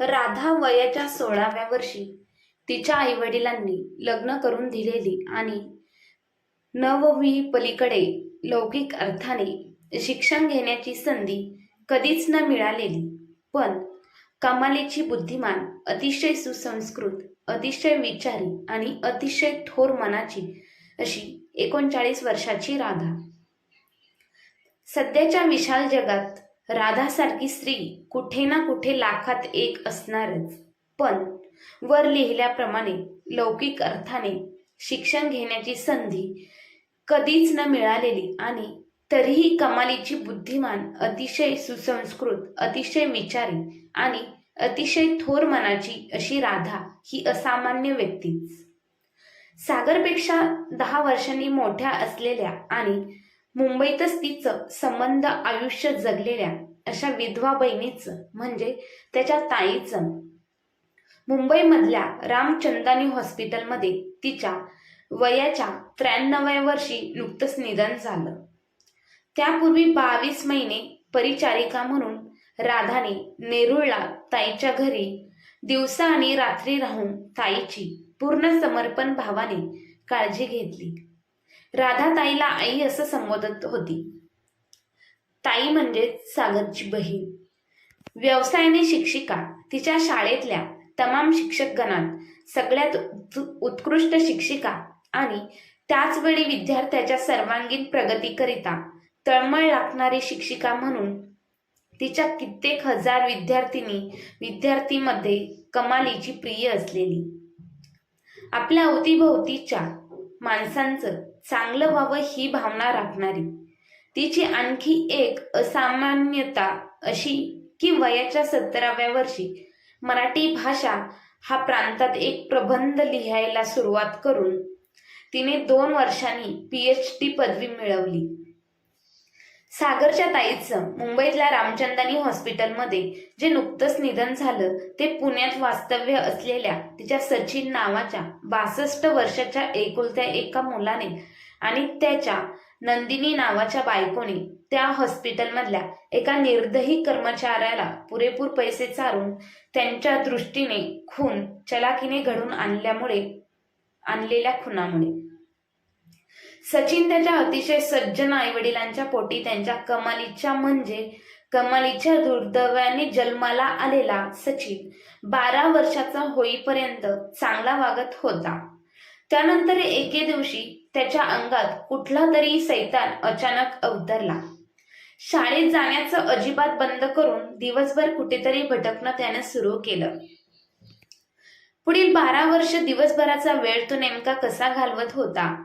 राधा वयाच्या सोळाव्या वर्षी तिच्या आईवडिलांनी लग्न करून दिलेली आणि नववी पलीकडे लौकिक अर्थाने शिक्षण घेण्याची संधी कधीच न मिळालेली. पण कमालीची बुद्धिमान अतिशय सुसंस्कृत अतिशय विचारी आणि अतिशय थोर मनाची अशी एकोणचाळीस वर्षाची राधा. सध्याच्या विशाल जगात राधासारखी स्त्री कुठे ना कुठे लाखात एक असणारच. पण वर लिहिल्याप्रमाणे लौकिक अर्थाने शिक्षण घेण्याची संधी कधीच न मिळालेली आणि तरीही कमालीची बुद्धिमान अतिशय सुसंस्कृत अतिशय विचारी आणि अतिशय थोर मनाची अशी राधा ही असामान्य व्यक्तीच. सागरपेक्षा दहा वर्षांनी मोठ्या असलेल्या आणि मुंबईतच तिचं संबंध आयुष्य जगलेल्या अशा विधवा बहिणीचं म्हणजे त्याच्या ताईचं. मुंबईमधल्या रामचंदानी हॉस्पिटलमध्ये तिच्या वयाच्या त्र्याण्णव्या वर्षी नुकतंच निधन झालं. त्यापूर्वी बावीस महिने परिचारिका म्हणून राधाने नेरुळला ताईच्या घरी दिवसा आणि रात्री राहून ताईची पूर्ण समर्पण भावाने काळजी घेतली. राधा ताईला आई असं संबोधत होती. ताई म्हणजे सागरची बहीण. व्यवसायाने शिक्षिका. तिच्या शाळेतल्या तमाम शिक्षकगणात सगळ्यात उत्कृष्ट शिक्षिका आणि त्याचवेळी विद्यार्थ्याच्या सर्वांगीण प्रगतीकरिता तळमळ लागणारी शिक्षिका म्हणून तिच्या कित्येक हजार विद्यार्थिनी विद्यार्थीमध्ये कमालीची प्रिय असलेली. आपल्या अवतीभोवतीच्या माणसांचं चांगलं व्हावं ही भावना राखणारी. तिची आणखी एक असामान्यता अशी की वयाच्या सत्तराव्या वर्षी मराठी भाषा हा प्रांतात एक प्रबंध लिहायला सुरुवात करून तिने दोन वर्षांनी पी एच डी पदवी मिळवली. सागरच्या ताईचं मुंबईतल्या रामचंदानी हॉस्पिटलमध्ये जे नुकतंच निधन झालं ते पुण्यात वास्तव्य असलेल्या तिच्या सचिन नावाच्या बासष्ट वर्षाच्या एकुलत्या एका मुलाने आणि त्याच्या नंदिनी नावाच्या बायकोने त्या हॉस्पिटलमधल्या एका निर्दयी कर्मचाऱ्याला पुरेपूर पैसे चारून त्यांच्या दृष्टीने खून चलाकीने घडून आणल्यामुळे आणलेल्या खुनामुळे. सचिन त्याच्या अतिशय सज्जन आईवडिलांच्या पोटी त्यांच्या कमालीच्या म्हणजे कमालीच्या दुर्दैवाने जन्माला आलेला सचिन बारा वर्षाचा होईपर्यंत चांगला वागत होता. त्यानंतर एके दिवशी त्याच्या अंगात कुठला तरी सैतान अचानक अवतरला. शाळेत जाण्याचं अजिबात बंद करून दिवसभर कुठेतरी भटकणं त्यानं सुरू केलं. पुढील बारा वर्ष दिवसभराचा वेळ तो नेमका कसा घालवत होता?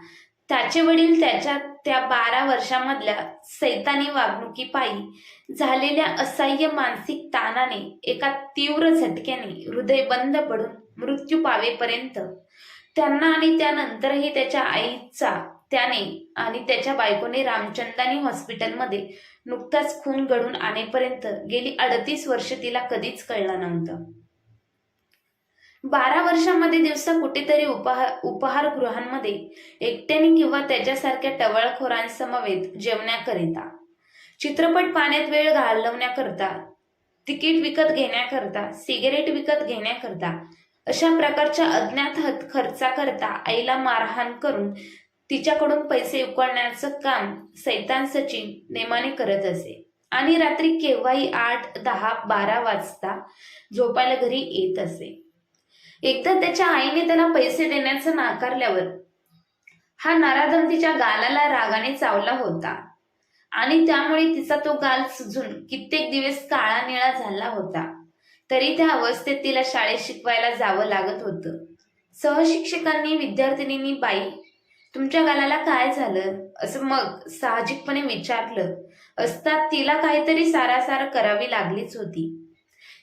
त्याचे वडील त्याच्या त्या बारा वर्षामधल्या सैतानी वागणुकीपायी झालेल्या असह्य मानसिक ताणाने एका तीव्र झटक्याने हृदय बंद पडून मृत्यू पावेपर्यंत त्यांना आणि त्यानंतरही त्याच्या आईचा त्याने आणि त्याच्या बायकोने रामचंदानी हॉस्पिटलमध्ये नुकताच खून घडून आणेपर्यंत गेली अडतीस वर्ष तिला कधीच कळलं नव्हतं. बारा वर्षामध्ये दिवसा कुठेतरी उपहार उपहारगृहांमध्ये एकट्याने किंवा त्याच्यासारख्या टवळखोरांसमवेत जेवण्याकरिता चित्रपट पाण्यात वेळ घालवण्याकरता तिकीट विकत घेण्याकरता सिगरेट विकत घेण्याकरता अशा प्रकारच्या अज्ञात हत- खर्चाकरता आईला मारहाण करून तिच्याकडून पैसे उकळण्याचं काम सैतान सचिन नेमाने करत असे. आणि रात्री केव्हाही आठ दहा बारा वाजता झोपायला घरी येत असे. एकदा त्याच्या आईने त्याला पैसे देण्याचं नाकारल्यावर हा नाराधम तिच्या गालाला रागाने चावला होता. आणि त्यामुळे तिचा तो गाल सुजून कित्येक दिवस काळा निळा झाला होता. तरी त्या अवस्थेत तिला शाळेत शिकवायला जावं लागत होतं. सहशिक्षकांनी विद्यार्थिनींनी बाई तुमच्या गालाला काय झालं? असं मग साहजिकपणे विचारलं. असता तिला काहीतरी सारासार करावी लागलीच होती.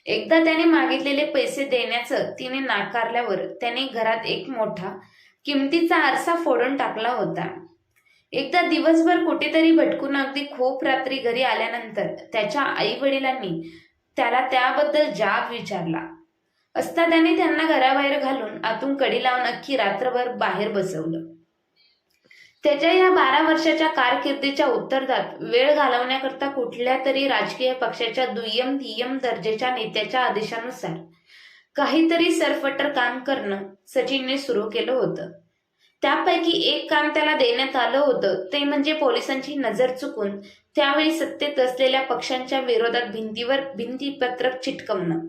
एकदा त्याने मागितलेले पैसे देण्याचं तिने नाकारल्यावर त्याने घरात एक मोठा किमतीचा आरसा फोडून टाकला होता. एकदा दिवसभर कुठेतरी भटकून अगदी खूप रात्री घरी आल्यानंतर त्याच्या आई वडिलांनी त्याला त्याबद्दल जाब विचारला. असता त्याने त्यांना घराबाहेर घालून आतून कडी लावून अख्खी रात्रभर बाहेर बसवलं. त्याच्या या बारा वर्षाच्या कारकिर्दीच्या उत्तरार्धात वेळ घालवण्याकरता कुठल्या तरी राजकीय पक्षाच्या दुय्यम तिय्यम दर्जेच्या नेत्याच्या आदेशानुसार काहीतरी सरफटर काम करणं सचिनने सुरू केलं होतं. त्यापैकी एक काम त्याला देण्यात आलं होतं ते म्हणजे पोलिसांची नजर चुकून त्यावेळी सत्तेत असलेल्या पक्षांच्या विरोधात भिंतीवर भिंतीपत्रक चिटकवणं.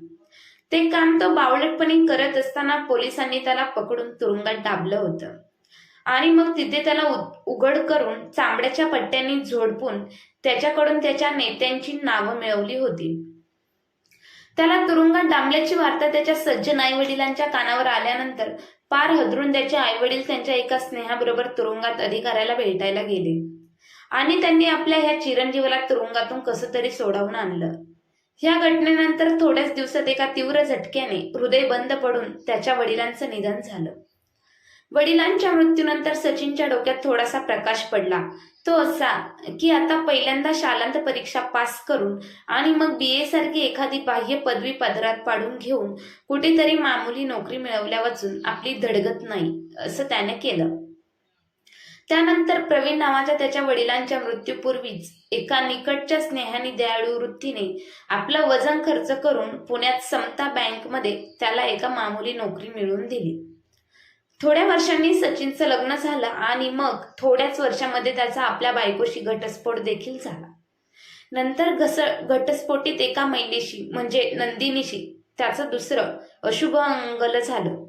ते काम तो बावळटपणे करत असताना पोलिसांनी त्याला पकडून तुरुंगात डाबलं होतं. आणि मग तिथे त्याला उघड करून चांबड्याच्या पट्ट्यांनी झोडपून त्याच्याकडून त्याच्या नेत्यांची नावं मिळवली होती. त्याला तुरुंगात डांबल्याची वार्ता त्याच्या सज्जन आई वडिलांच्या कानावर आल्यानंतर पार हदरून त्याचे आई वडील त्यांच्या एका स्नेहाबरोबर तुरुंगात अधिकाऱ्याला भेटायला गेले. आणि त्यांनी आपल्या ह्या चिरंजीवाला तुरुंगातून कसं तरी सोडवून आणलं. ह्या घटनेनंतर थोड्याच दिवसात एका तीव्र झटक्याने हृदय बंद पडून त्याच्या वडिलांचं निधन झालं. वडिलांच्या मृत्यूनंतर सचिनच्या डोक्यात थोडासा प्रकाश पडला. तो असा की आता पहिल्यांदा शालांत परीक्षा पास करून आणि मग बी ए सारखी एखादी बाह्य पदवी पदरात पाडून घेऊन कुठेतरी मामुली नोकरी मिळवल्या वाचून आपली धडगत नाही असं त्याने केलं. त्यानंतर प्रवीण नावाच्या त्याच्या वडिलांच्या मृत्यूपूर्वीच एका निकटच्या स्नेहाने दयाळू वृत्तीने आपलं वजन खर्च करून पुण्यात समता बँकमध्ये त्याला एका मामुली नोकरी मिळवून दिली. थोड्या वर्षांनी सचिनचं लग्न झालं आणि मग थोड्याच वर्षामध्ये त्याचा आपल्या बायकोशी घटस्फोट देखील झाला. नंतर घस घटस्फोटीत एका महिलेशी म्हणजे नंदिनीशी त्याचं दुसरं अशुभ मंगल झालं.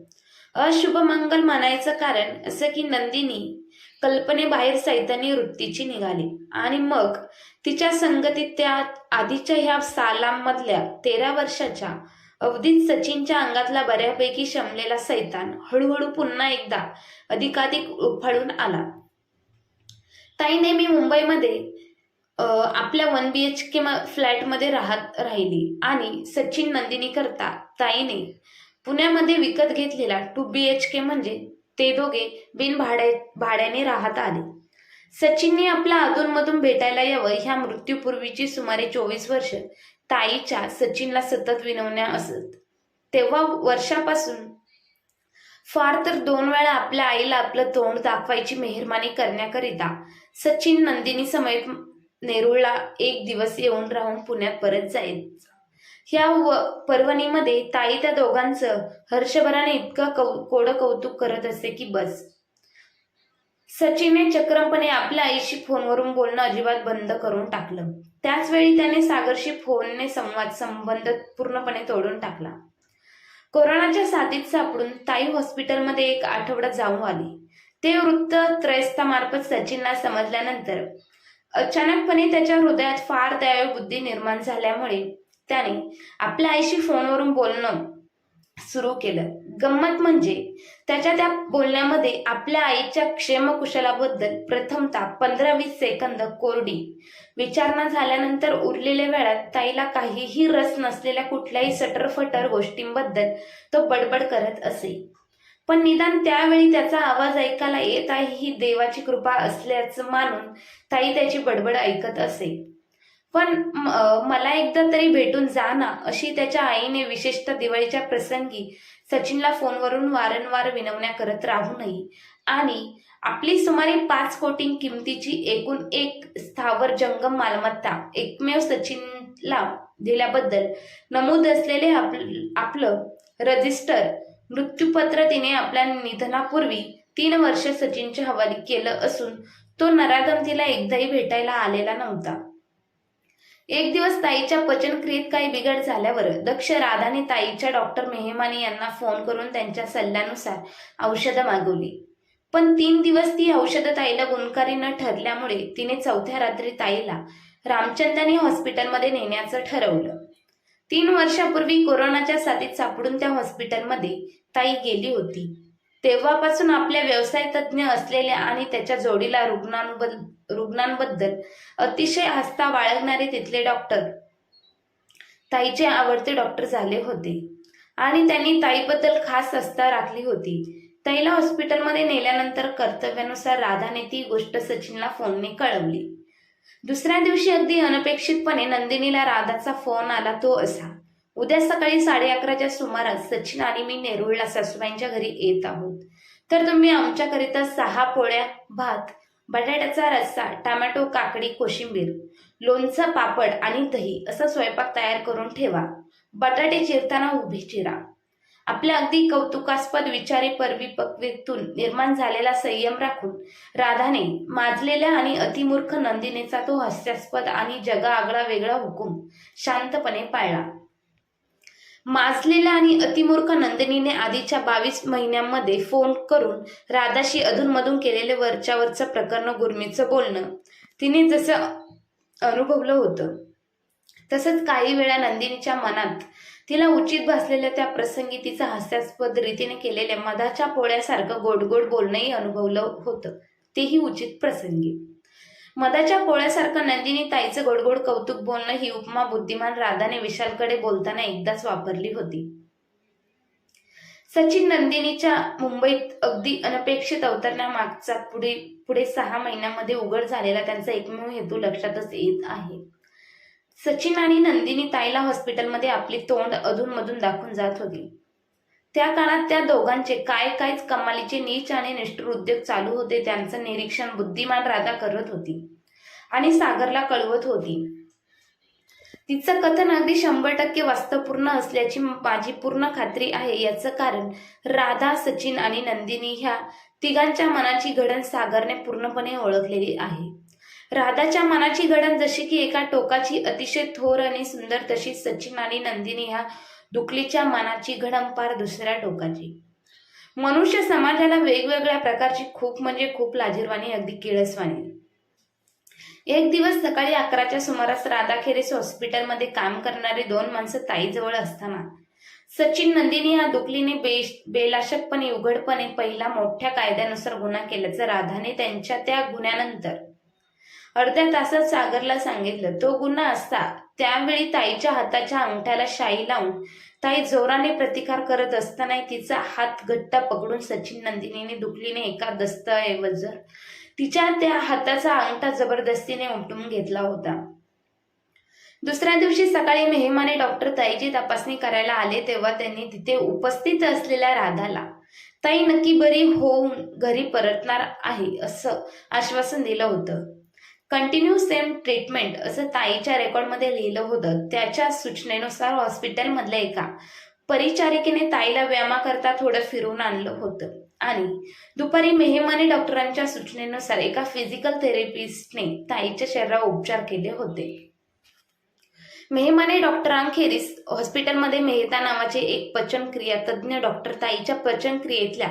अशुभ मंगल म्हणायचं कारण असं की नंदिनी कल्पनेबाहेर सैतानी वृत्तीची निघाली. आणि मग तिच्या संगतीत त्या आधीच्या ह्या सालांमधल्या तेरा वर्षाच्या अवधीत सचिनच्या अंगातला बऱ्यापैकी शमलेला सैतान हळूहळू पुन्हा एकदा अधिकाधिक उफाळून आला. ताई नेहमी मुंबईमध्ये आपल्या वन बी एच के फ्लॅटमध्ये राहत राहिली आणि सचिन नंदिनी करता ताईने पुण्यामध्ये विकत घेतलेला टू बी एच के म्हणजे ते दोघे बिन भाड्या भाड्याने राहत आले. सचिनने आपला अधूनमधून भेटायला यावं ह्या मृत्यूपूर्वीची सुमारे चोवीस वर्ष. ताईच्या सचिनला सतत विनवण्या असत. तेव्हा वर्षापासून फार तर दोन वेळा आपल्या आईला आपलं तोंड दाखवायची मेहरबानी करण्याकरिता सचिन नंदिनी समेत नेरूळला एक दिवस येऊन राहून पुण्यात परत जायचं. ह्या व पर्वणीमध्ये ताई त्या दोघांचं हर्षभराने इतकं कौ कोडं कौतुक करत असते की बस. सचिनने चक्रमपणे आपल्या आईशी फोनवरून बोलणं अजिबात बंद करून टाकलं. त्याच वेळी त्याने सागरशी फोनने संवाद संबंध पूर्णपणे तोडून टाकला. कोरोनाच्या साथीत सापडून ताई हॉस्पिटलमध्ये एक आठवडा जाऊन आली. ते वृत्त त्रयस्तामार्फत सचिनला समजल्यानंतर अचानकपणे त्याच्या हृदयात फार दयाळू बुद्धी निर्माण झाल्यामुळे त्याने आपल्या आईशी फोनवरून बोलणं सुरू केलं. गंमत म्हणजे त्याच्या त्या बोलण्यामध्ये आपल्या आईच्या क्षेमकुशलाबद्दल प्रथमतः पंधरा वीस सेकंद कोरडी विचारणा झाल्यानंतर उरलेल्या वेळात ताईला काहीही रस नसलेल्या कुठल्याही सटरफटर गोष्टींबद्दल तो बडबड करत असे. पण निदान त्यावेळी त्याचा आवाज ऐकायला येत आहे ही देवाची कृपा असल्याचं मानून ताई त्याची बडबड ऐकत असे. पण मला एकदा तरी भेटून जा ना अशी त्याच्या आईने विशेषतः दिवाळीच्या प्रसंगी सचिनला फोनवरून वारंवार विनवण्या करत राहू नये. आणि आपली सुमारे पाच कोटी किमतीची एकूण एक स्थावर जंगम मालमत्ता एकमेव सचिनला दिल्याबद्दल नमूद असलेले आपल- आपलं रजिस्टर मृत्यूपत्र तिने आपल्या निधनापूर्वी तीन वर्ष सचिनच्या हवाली केलं असून तो नराधम तिला एकदाही भेटायला आलेला नव्हता. एक दिवस ताईच्या पचनक्रियेत काही बिघड झाल्यावर दक्ष राधाने ताईच्या डॉक्टर मेहमाने यांना फोन करून त्यांच्या सल्ल्यानुसार औषधं मागवली. पण तीन दिवस ती औषधं ताईला गुणकारी न ठरल्यामुळे तिने चौथ्या रात्री ताईला रामचंदानी हॉस्पिटलमध्ये नेण्याचं ठरवलं. तीन वर्षापूर्वी कोरोनाच्या साथीत सापडून त्या हॉस्पिटलमध्ये ताई गेली होती. तेव्हापासून आपल्या व्यवसाय तज्ज्ञ असलेल्या आणि त्याच्या जोडीला रुग्णांबद्दल रुग्णांबद्दल अतिशय आस्था बाळगणारे तिथले डॉक्टर ताईचे आवडते डॉक्टर झाले होते. आणि त्यांनी ताईबद्दल खास आस्था राखली होती. ताईला हॉस्पिटलमध्ये नेल्यानंतर कर्तव्यानुसार राधाने ती गोष्ट सचिनला फोनने कळवली. दुसऱ्या दिवशी अगदी अनपेक्षितपणे नंदिनीला राधाचा फोन आला तो असा. उद्या सकाळी साडे अकराच्या सुमारास सचिन आणि मी नेरुळला सासूबाईंच्या घरी येत आहोत. तर तुम्ही आमच्याकरिता सहा पोळ्या भात बटाट्याचा रस्सा टमॅटो काकडी कोशिंबीर लोणचं पापड आणि दही असा स्वयंपाक तयार करून ठेवा. बटाटे चिरताना उभे चिरा. आपल्या अगदी कौतुकास्पद विचारी परिपक्वतेतून निर्माण झालेला संयम राखून राधाने माजलेल्या आणि अतिमूर्ख नंदिनीचा तो हास्यास्पद आणि जगा आगळा वेगळा हुकूम शांतपणे पाळला. माजलेल्या आणि अतिमूर्ख नंदिनीने आधीच्या बावीस महिन्यांमध्ये फोन करून राधाशी अधूनमधून केलेले वरच्यावरचं प्रकरण गुरमीचं बोलणं. तिने जसं अनुभवलं होतं तसंच काही वेळा नंदिनीच्या मनात तिला उचित भासलेल्या त्या प्रसंगी तिचं हास्यास्पद रीतीने केलेल्या मधाच्या पोळ्यासारखं गोड गोड बोलणंही अनुभवलं होतं. तेही उचित प्रसंगी. मधाच्या पोळ्यासारखं नंदिनी ताईचं गोडगोड कौतुक बोलणं ही उपमा बुद्धिमान राधाने विशालकडे बोलताना एकदाच वापरली होती. सचिन नंदिनीच्या मुंबईत अगदी अनपेक्षित अवतरण्यामागचा पुढे पुढे सहा महिन्यामध्ये उघड झालेला त्यांचा एकमेव हेतू लक्षातच येत आहे. सचिन आणि नंदिनी ताईला हॉस्पिटलमध्ये आपली तोंड अधूनमधून दाखवून जात होती. त्या काळात त्या दोघांचे काय काय कमालीचे नीच आणि निष्ठुर उद्योग चालू होते त्यांचं निरीक्षण बुद्धिमान राधा करत होती आणि सागरला कळवत होती. तिचं कथन अगदी शंभर टक्के वास्तवपूर्ण असल्याची माझी पूर्ण खात्री आहे. याचं कारण राधा सचिन आणि नंदिनी ह्या तिघांच्या मनाची घडण सागरने पूर्णपणे ओळखलेली आहे. राधाच्या मनाची घडण जशी की एका टोकाची अतिशय थोर आणि सुंदर तशी सचिन आणि नंदिनी ह्या दुखलीच्या मनाची घडंपार दुसऱ्या टोकाची. मनुष्य समाजाला वेगवेगळ्या प्रकारची खूप म्हणजे खूप लाजीरवाणी अगदी किळसवाणी. एक दिवस सकाळी अकराच्या सुमारास राधाखेरीस हॉस्पिटलमध्ये काम करणारे दोन माणसं ताईजवळ असताना सचिन नंदिनी या दुखलीने बे बेलाशकपणे उघडपणे पहिला मोठ्या कायद्यानुसार गुन्हा केल्याचं राधाने त्यांच्या त्या गुन्ह्यानंतर अर्ध्या तासात सागरला सांगितलं तो गुन्हा असता. त्यावेळी ताईच्या हाताच्या अंगठ्याला शाई लावून ताई जोराने प्रतिकार करत असताना तिचा हात घट्ट पकडून सचिन नंदिनीने दुखलीने एका दस्तऐवजर तिच्या त्या हाताचा अंगठा जबरदस्तीने उमटून घेतला होता. दुसऱ्या दिवशी सकाळी मेहमाने डॉक्टर ताईची तपासणी करायला आले तेव्हा त्यांनी तिथे उपस्थित असलेल्या राधाला ताई नक्की बरी होऊन घरी परतणार आहे असं आश्वासन दिलं होतं. कंटिन्यू सेम ट्रीटमेंट असं ताईच्या रेकॉर्डमध्ये लिहिलं होतं. त्याच्या सूचनेनुसार हॉस्पिटलमधल्या एका परिचारिकेने ताईला व्यायामाकरता थोडं फिरून आणलं होतं. आणि दुपारी मेहमाने डॉक्टरांच्या सूचनेनुसार एका फिजिकल थेरपिस्टने ताईच्या शरीरावर उपचार केले होते. मेहमाने डॉक्टरांखेरीस हॉस्पिटलमध्ये मेहता नावाचे एक पचनक्रिया तज्ज्ञ डॉक्टर ताईच्या पचनक्रियेतल्या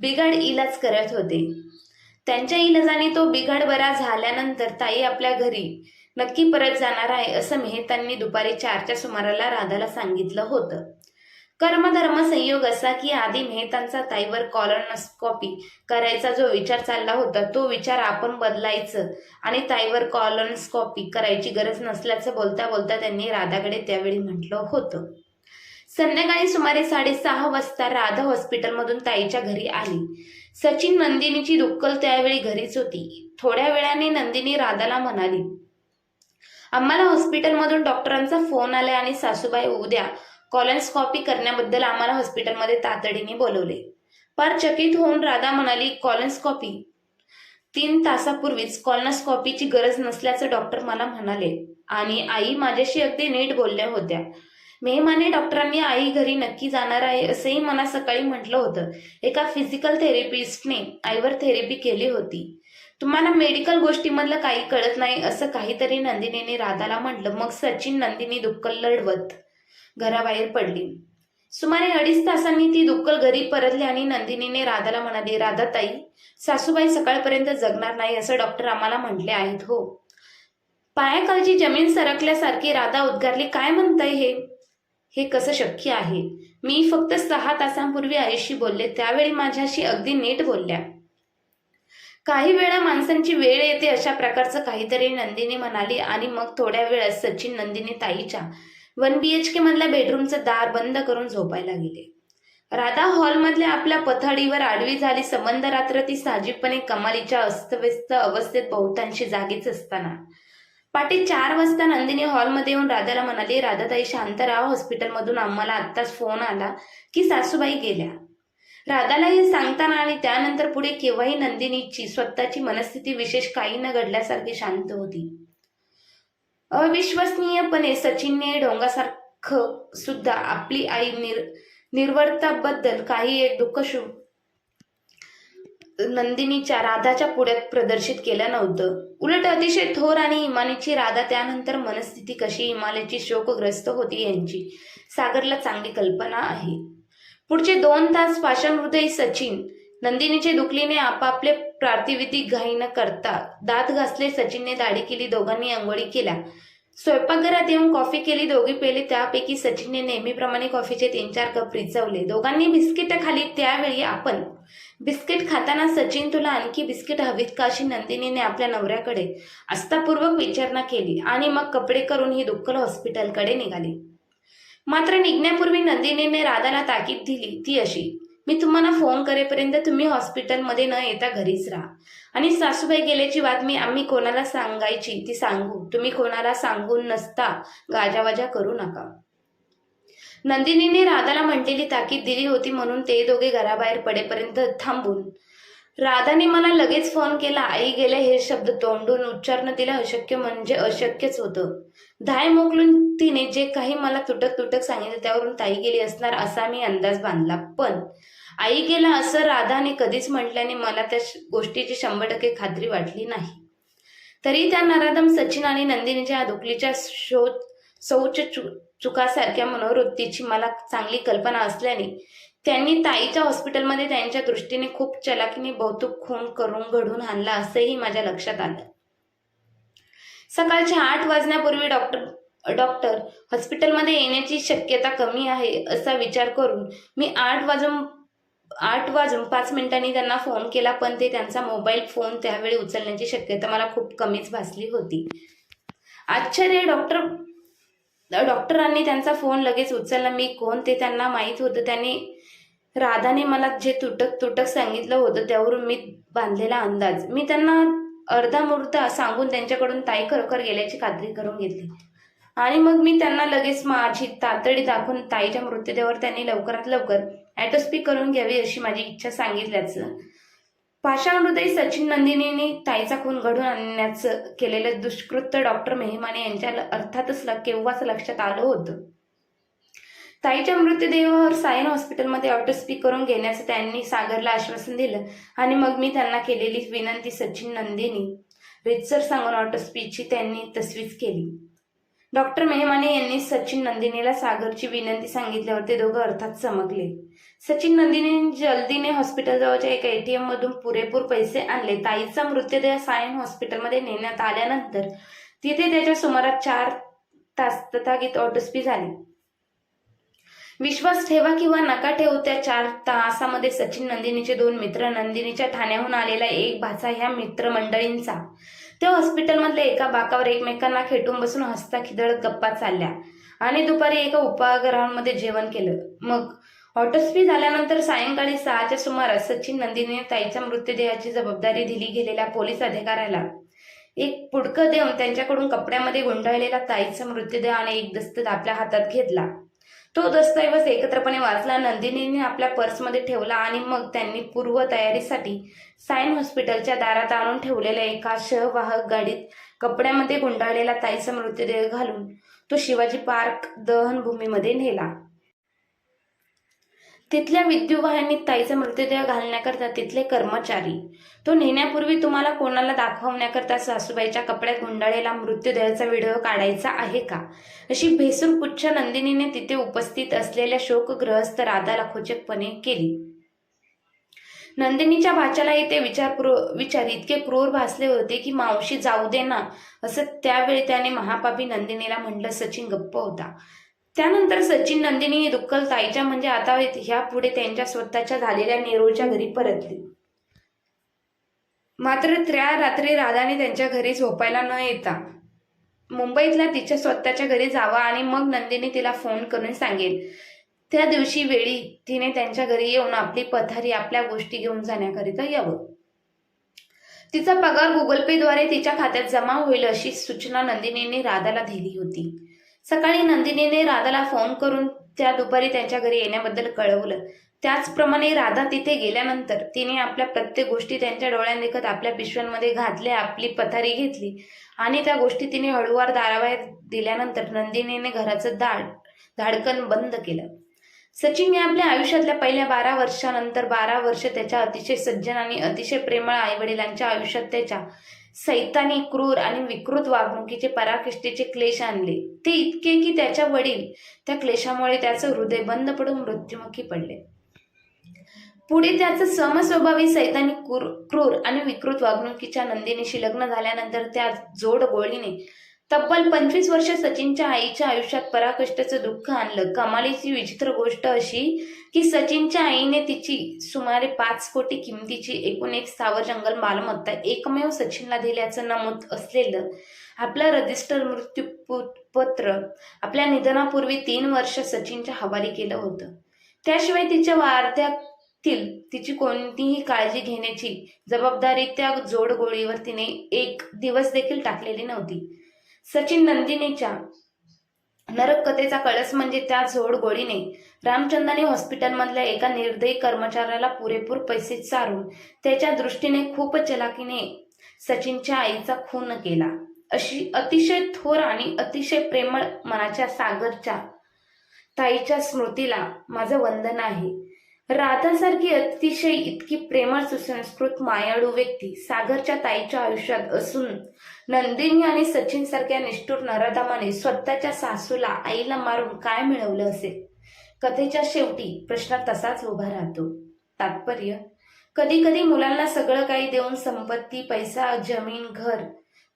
बिघाड इलाज करत होते. त्यांच्या इलाजाने तो बिघाड बरा झाल्यानंतर ताई आपल्या घरी नक्की परत जाणार आहे असं मेहतांनी दुपारी चारच्या सुमाराला राधाला सांगितलं होतं. कर्मधर्म संयोग असा की आधी मेहतांचा ताईवर कॉलनस्कॉपी करायचा जो विचार चालला होता तो विचार आपण बदलायचं आणि ताईवर कॉलनस्कॉपी करायची गरज नसल्याचं बोलता बोलता त्यांनी राधाकडे त्यावेळी म्हटलं होतं. संध्याकाळी सुमारे साडेसहा वाजता राधा हॉस्पिटलमधून ताईच्या घरी आली. सचिन नंदिनीची रुक्कल त्यावेळी घरीच होती. थोड्या वेळाने नंदिनी राधाला म्हणाली आम्हाला हॉस्पिटलमधून डॉक्टरांचा फोन आलाय आणि सासूबाई उद्या कॉलन्स्कॉपी करण्याबद्दल आम्हाला हॉस्पिटलमध्ये तातडीने बोलवले. फार चकित होऊन राधा म्हणाली कॉलन्स्कॉपी तीन तासापूर्वीच कॉलनस्कॉपीची गरज नसल्याचं डॉक्टर मला म्हणाले आणि आई माझ्याशी अगदी नीट बोलल्या होत्या. मेहमाने डॉक्टरांनी आई घरी नक्की जाणार आहे असंही मला सकाळी म्हटलं होतं. एका फिजिकल थेरपिस्टने आईवर थेरपी केली होती. तुम्हाला मेडिकल गोष्टीमधलं काही कळत नाही असं काहीतरी नंदिनीने राधाला म्हटलं. मग सचिन नंदिनी दुक्कल लढवत घराबाहेर पडली. सुमारे अडीच तासांनी ती दुक्कल घरी परतली आणि नंदिनीने राधाला म्हणाली राधा ताई सासूबाई सकाळपर्यंत जगणार नाही असं डॉक्टर आम्हाला म्हटले आहेत हो. पायाखालची जमीन सरकल्यासारखी राधा उद्गारली काय म्हणताय हे? हे कसं शक्य आहे? मी फक्त सहा तासांपूर्वी आईशी बोलले त्यावेळी माझ्याशी अगदी नीट बोलल्या. काही वेळा माणसांची वेळ येते अशा प्रकारचं काहीतरी नंदिनी म्हणाली आणि मग थोड्या वेळात सचिन नंदिनी ताईच्या वन बी एच के मधल्या बेडरूमचं दार बंद करून झोपायला गेले. राधा हॉलमधल्या आपल्या पथाडीवर आडवी झाली संबंध रात्र ती साहजिकपणे कमालीच्या अस्तव्यस्त अवस्थेत बहुतांशी जागीच असताना. पाटी चार वाजता नंदिनी हॉलमध्ये येऊन राधाला म्हणाली राधाताई शांतराव हॉस्पिटलमधून आम्हाला आत्ताच फोन आला की सासूबाई गेल्या. राधाला हे सांगताना आणि त्यानंतर पुढे केव्हाही नंदिनीची स्वतःची मनस्थिती विशेष काही न घडल्यासारखी शांत होती. अविश्वसनीयपणे सचिनने ढोंगासारखं सुद्धा आपली आई निर निर्वर्ताबद्दल काही एक दुःख शु नंदिनीच्या राधाच्या पुढ्यात प्रदर्शित केलं नव्हतं. उलट अतिशय थोर आणि इमानीची राधा त्यानंतर मनस्थिती कशी हिमालयाची शोकग्रस्त होती यांची सागरला चांगली कल्पना आहे. पुढचे दोन तास पाषाणहृदय सचिन नंदिनीचे दुखलीने आपापले प्रातिविधी घाई न करता दात घासले सचिनने दाढी केली दोघांनी अंघोळी केल्या. स्वयंपाकघरात येऊन कॉफी केली दोघी पेले त्यापैकी सचिनने नेहमीप्रमाणे कॉफीचे तीन चार कप रिचवले दोघांनी बिस्किट खाली त्यावेळी आपण बिस्किट खाताना सचिन तुला आणखी बिस्किट हवीत का अशी नंदिनीने आपल्या नवऱ्याकडे आस्थापूर्वक विचारणा केली आणि मग कपडे करून ही दुक्कल हॉस्पिटलकडे निघाली. मात्र निघण्यापूर्वी नंदिनीने राधाला ताकीद दिली ती अशी मी तुम्हाला फोन करेपर्यंत तुम्ही हॉस्पिटलमध्ये न येता घरीच राहा. आणि सासूबाई गेल्याची बातमी आम्ही कोणाला सांगायची ती सांगू. तुम्ही कोणाला सांगून नसता. गाजावाजा करू नका. नंदिनीने राधाला म्हटलेली ताकीद दिली होती म्हणून ते दोघे घराबाहेर पडेपर्यंत थांबून. राधाने मला लगेच फोन केला आई गेले हे शब्द तोंडून. उच्चारणं तिला अशक्य म्हणजे अशक्यच होतं. धाय मोकलून तिने जे काही मला तुटक तुटक सांगितलं त्यावरून ताई गेली असणार असा मी अंदाज बांधला. पण आई गेला असं राधाने कधीच म्हटल्याने मला त्या गोष्टीची शंभर टक्के खात्री वाटली नाही. तरी त्या नराधम सचिन आणि नंदिनीच्या दुखलीच्या शोध शौच चु चुकासारख्या मनोवृत्तीची मला चांगली कल्पना असल्याने त्यांनी ताईच्या हॉस्पिटलमध्ये त्यांच्या दृष्टीने खूप चलाकीने बहुतेक खून करून घडून आणला असंही माझ्या लक्षात आलं. सकाळच्या आठ वाजण्यापूर्वी डॉक्टर डॉक्टर हॉस्पिटलमध्ये येण्याची शक्यता कमी आहे असा विचार करून मी आठ वाजून आठ वाजून पाच मिनिटांनी त्यांना फोन केला पण ते त्यांचा मोबाईल फोन त्यावेळी उचलण्याची शक्यता मला खूप कमीच भासली होती. आश्चर्य डॉक्टर डॉक्टरांनी त्यांचा फोन लगेच उचलला. मी कोण ते त्यांना माहीत होतं. त्यांनी राधाने मला जे तुटक तुटक सांगितलं होतं त्यावरून मी बांधलेला अंदाज. मी त्यांना अर्धा मुहूर्त सांगून त्यांच्याकडून ताई खरोखर गेल्याची खात्री करून घेतली. आणि मग मी त्यांना लगेच माझी तातडी दाखवून ताईच्या मृत्यूदेवर त्यांनी लवकरात लवकर ॲटोस्पी करून घ्यावी अशी माझी इच्छा सांगितल्याचं. पाषाण हृदय सचिन नंदिनीने ताईचा खून घडून आणण्याचं केलेलं दुष्कृत्य डॉक्टर मेहमाने यांच्या अर्थातच ल- केव्हाच लक्षात आलं होतं? ताईच्या मृतदेहावर सायन हॉस्पिटलमध्ये ऑटोस्पी करून घेण्याचं त्यांनी सागरला आश्वासन दिलं आणि मग मी त्यांना केलेली विनंती सचिन नंदिनी रितसर सांगून ऑटोस्पीची त्यांनी तसवीच केली. डॉक्टर मेहमाने यांनी सचिन नंदिनीला सागरची विनंती सांगितल्यावर ते दोघं अर्थात चमकले. सचिन नंदिनी जल्दीने हॉस्पिटलजवळच्या एका एटीएम मधून पुरेपूर पैसे आणले. ताईचा मृतदेह सायन हॉस्पिटलमध्ये नेण्यात आल्यानंतर तिथे त्याच्या सुमारास चार तास तथागत ऑटोस्पी झाली. विश्वास ठेवा किंवा नका ठेवू त्या चार तासामध्ये सचिन नंदिनीचे दोन मित्र नंदिनीच्या ठाण्याहून आलेला एक भाचा ह्या मित्रमंडळींचा. त्या हॉस्पिटलमधल्या एका बाकावर एकमेकांना खेटून बसून हसता खिदळत गप्पा चालल्या आणि दुपारी एका उपहारगृहामध्ये जेवण केलं. मग ऑटोस्पी झाल्यानंतर सायंकाळी सहाच्या सुमारास सचिन नंदिनीने ताईच्या मृतदेहाची जबाबदारी दिली गेलेल्या पोलीस अधिकाऱ्याला. एक पुडकं देऊन त्यांच्याकडून कपड्यामध्ये गुंडाळलेला ताईचा मृतदेह आणि एक दस्तत आपल्या हातात घेतला. तो दस्तऐवज एकत्रपणे वाचला. नंदिनीने आपल्या पर्समध्ये ठेवला आणि मग त्यांनी पूर्वतयारीसाठी साईन सायन हॉस्पिटलच्या दारात आणून ठेवलेल्या एका शहवाहक गाडीत कपड्यामध्ये गुंडाळलेला ताईचा मृतदेह घालून तो शिवाजी पार्क दहनभूमीमध्ये नेला. तिथल्या विद्युवाहिनीत ताईचा मृतदेह घालण्याकरता तिथले कर्मचारी. तो नेण्यापूर्वी तुम्हाला कोणाला दाखवण्याकरता सासूबाईच्या कपड्यात गुंडाळलेला मृत्यूदेहाचा व्हिडिओ काढायचा आहे का? अशी भेसूर पुच्छ नंदिनीने तिथे उपस्थित असलेल्या शोकग्रहस्थ राधाला खोचकपणे केली. नंदिनीच्या भाच्यालाही ते विचार विचार इतके क्रूर भासले होते की मावशी जाऊ दे ना असं त्यावेळी त्याने महापापी नंदिनीला म्हटलं सचिन गप्प होता. त्यानंतर सचिन नंदिनी ही दुक्कल ताईच्या म्हणजे आता ह्या पुढे त्यांच्या स्वतःच्या झालेल्या नेरूळच्या घरी परतली. मात्र त्या रात्री राधाने त्यांच्या घरी झोपायला न येता मुंबईतल्या तिच्या स्वतःच्या घरी जावा आणि मग नंदिनी तिला फोन करून सांगेल. त्या दिवशी वेळी तिने त्यांच्या घरी येऊन आपली पथारी आपल्या गोष्टी घेऊन जाण्याकरिता यावं. तिचा पगार गुगल पे द्वारे तिच्या खात्यात जमा होईल अशी सूचना नंदिनीने राधाला दिली होती. सकाळी नंदिनीने राधाला फोन करून त्या दुपारी त्यांच्या घरी येण्याबद्दल कळवलं. त्याचप्रमाणे राधा तिथे गेल्यानंतर तिने आपल्या प्रत्येक गोष्टी त्यांच्या डोळ्यांदेखत आपल्या पिशव्यांमध्ये घातल्या आपली पथारी घेतली आणि त्या गोष्टी तिने हळूवार दाराबाहेर दिल्यानंतर नंदिनीने घराचं दाड धाडकन बंद केलं. सचिन या आपल्या आयुष्यातल्या पहिल्या बारा वर्षानंतर बारा वर्ष त्याच्या अतिशय सज्जन आणि अतिशय प्रेमळ आईवडिलांच्या आयुष्यात त्याच्या सैतानी क्रूर आणि विकृत वागणुकीचे पराकृष्टीचे क्लेश आणले. ते इतके की त्याच्या वडील त्या क्लेशामुळे त्याचं हृदय बंद पडून मृत्युमुखी पडले. पुढे त्याचं समस्वभावी सैतानी क्रूर क्रूर आणि विकृत वागणुकीच्या नंदिनीशी लग्न झाल्यानंतर त्या जोड गोळीने तब्बल पंचवीस वर्ष सचिनच्या आईच्या आयुष्यात पराकष्टाचं दुःख आणलं. कमालीची विचित्र गोष्ट अशी की सचिनच्या आईने तिची सुमारे पाच कोटी किमतीची एकूण एक स्थावर जंगल मालमत्ता एकमेव सचिनला दिल्याचं नमूद असलेलं आपलं रजिस्टर मृत्यू पत्र आपल्या निधनापूर्वी तीन वर्ष सचिनच्या हवाली केलं होतं. त्याशिवाय तिच्या वार्ध्यातील तिची कोणतीही काळजी घेण्याची जबाबदारी त्या जोडगोळीवर तिने एक दिवस देखील टाकलेली नव्हती. सचिन नंदिनीच्या नरक कथेचा कळस म्हणजे त्या जोडगोळीने रामचंदानी हॉस्पिटलमधल्या एका निर्दयी कर्मचाऱ्याला पुरेपूर पैसे चारून त्याच्या दृष्टीने खूप चलाकीने सचिनच्या आईचा खून केला. अशी अतिशय थोर आणि अतिशय प्रेमळ मनाच्या सागरच्या ताईच्या स्मृतीला माझं वंदन आहे. राधासारखी अतिशय इतकी प्रेमळ सुसंस्कृत मायाळू व्यक्ती सागरच्या ताईच्या आयुष्यात असून नंदिनी आणि सचिन सारख्या निष्ठूर नराधामाने स्वतःच्या सासूला आईला मारून काय मिळवलं असेल? कथेच्या शेवटी प्रश्न तसाच उभा राहतो. तात्पर्य कधी कधी मुलांना सगळं काही देऊन संपत्ती पैसा जमीन घर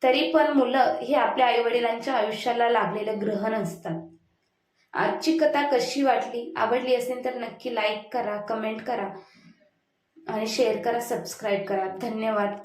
तरी पण मुलं ही आपल्या आईवडिलांच्या आयुष्याला लागलेलं ग्रहण असतात. आजची कथा कशी वाटली आवडली असेल तर नक्की लाईक करा कमेंट करा आणि शेअर करा सबस्क्राईब करा. धन्यवाद.